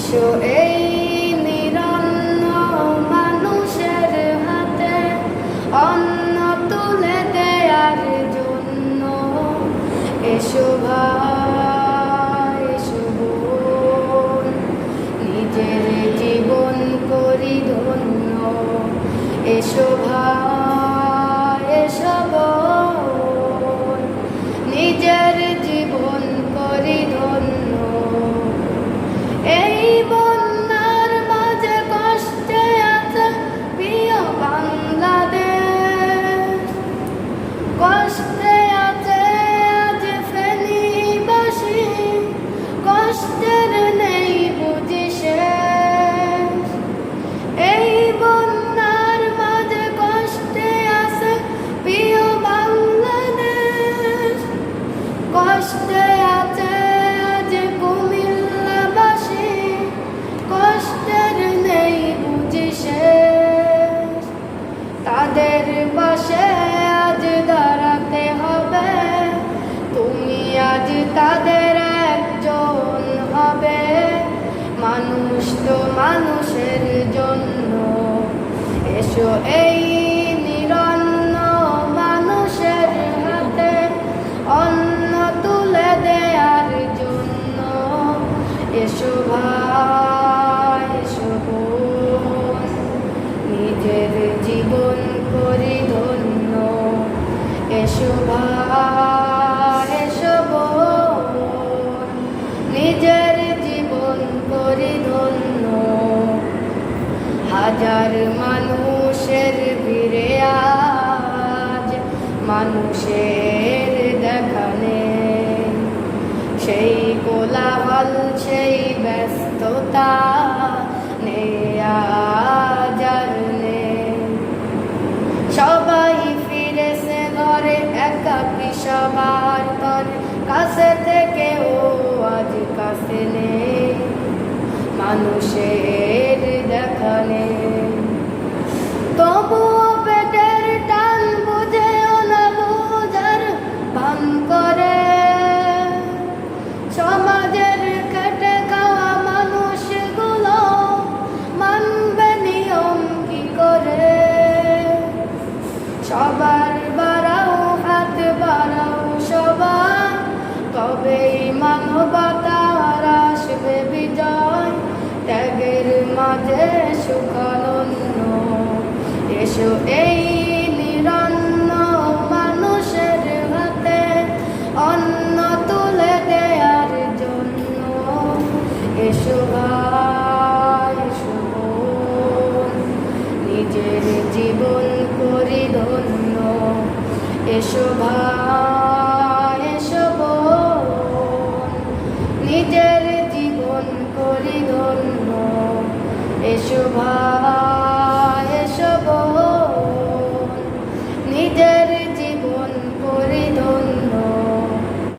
এসো এই নিরন্ন মানুষের হাতে অন্ন তুলে দেয়ার জন্য এসো। Just তাদের একজন হবে। মানুষ তো মানুষের জন্য। এসো এই নিরন্ন মানুষের হাতে অন্ন তুলে দেয়ার জন্য। এসো ভাই, এসো নিজের জীবন করি ধন্য। এসো ভাই। হাজার মানুষের ভিড়ে আজ, মানুষের দেখানে সেই কোলাহল, সেই ব্যস্ততা সবাই ফিরেছে সবার নেই। মানুষের দেখানে তবুও এসো নিজের জীবন করি ধন্য এসো ভাই।